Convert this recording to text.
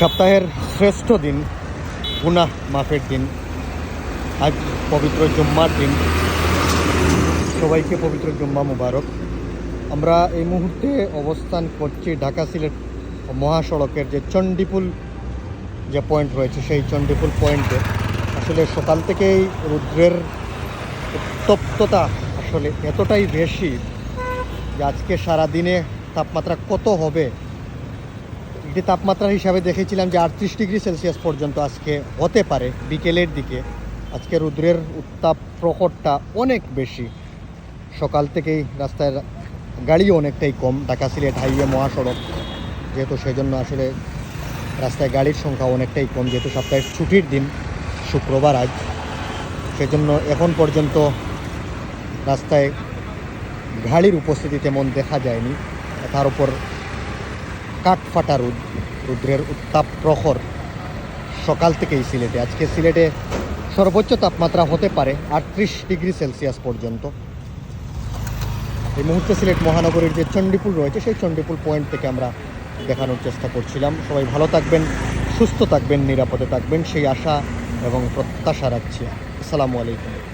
সপ্তাহের শ্রেষ্ঠ দিন গুনাহ মাফের দিন, আজ পবিত্র জুম্মার দিন। সবাইকে পবিত্র জুম্মা মুবারক। আমরা এই মুহূর্তে অবস্থান করছি ঢাকা সিলেট মহাসড়কের যে চণ্ডীপুল যে পয়েন্ট রয়েছে, সেই চণ্ডীপুল পয়েন্টে। আসলে সকাল থেকেই রুদ্রের উত্তপ্ততা আসলে এতটাই বেশি যে আজকে সারাদিনে তাপমাত্রা কত হবে এটি তাপমাত্রা হিসাবে দেখেছিলাম যে আটত্রিশ ডিগ্রি সেলসিয়াস পর্যন্ত আজকে হতে পারে, বিকেলের দিকে। আজকে রুদ্রের উত্তাপ প্রকটটা অনেক বেশি। সকাল থেকেই রাস্তায় গাড়িও অনেকটাই কম, ঢাকা সিলেট হাইওয়ে মহাসড়ক। যেহেতু সেজন্য আসলে রাস্তায় গাড়ির সংখ্যা অনেকটাই কম, যেহেতু সপ্তাহের ছুটির দিন, শুক্রবার আজ। সেজন্য এখন পর্যন্ত রাস্তায় গাড়ির উপস্থিতি তেমন দেখা যায়নি। তার উপর কাঠফাটা রুদ রুদ্রের উত্তাপ প্রখর। সকাল থেকেই সিলেটে। আজকে সিলেটে সর্বোচ্চ তাপমাত্রা হতে পারে আটত্রিশ ডিগ্রি সেলসিয়াস পর্যন্ত। এই মুহূর্তে সিলেট মহানগরীর যে চণ্ডীপুল রয়েছে, সেই চণ্ডীপুল পয়েন্ট থেকে আমরা দেখানোর চেষ্টা করছিলাম। সবাই ভালো থাকবেন, সুস্থ থাকবেন, নিরাপদে থাকবেন, সেই আশা এবং প্রত্যাশা রাখছি। আসসালামু আলাইকুম।